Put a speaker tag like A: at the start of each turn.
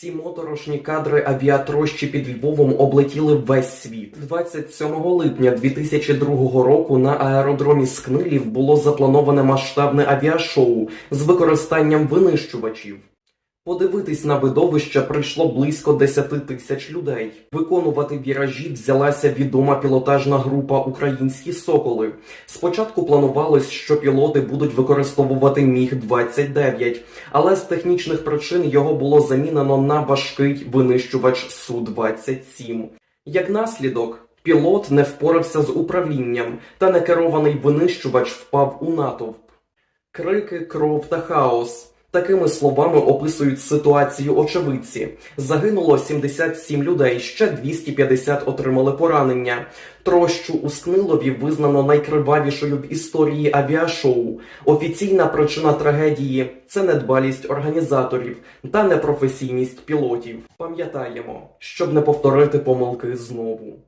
A: Ці моторошні кадри авіатрощі під Львовом облетіли весь світ. 27 липня 2002 року на аеродромі Скнилів було заплановане масштабне авіашоу з використанням винищувачів. Подивитись на видовище прийшло близько 10 тисяч людей. Виконувати віражі взялася відома пілотажна група Українські соколи. Спочатку планувалось, що пілоти будуть використовувати міг 29 але з технічних причин його було замінено на важкий винищувач су 27 Як наслідок, пілот не впорався з управлінням, та некерований винищувач впав у натовп. Крики, кров та хаос. Такими словами описують ситуацію очевидці. Загинуло 77 людей, ще 250 отримали поранення. Трощу у Скнилові визнано найкривавішою в історії авіашоу. Офіційна причина трагедії це недбалість організаторів та непрофесійність пілотів. Пам'ятаємо, щоб не повторити помилки знову.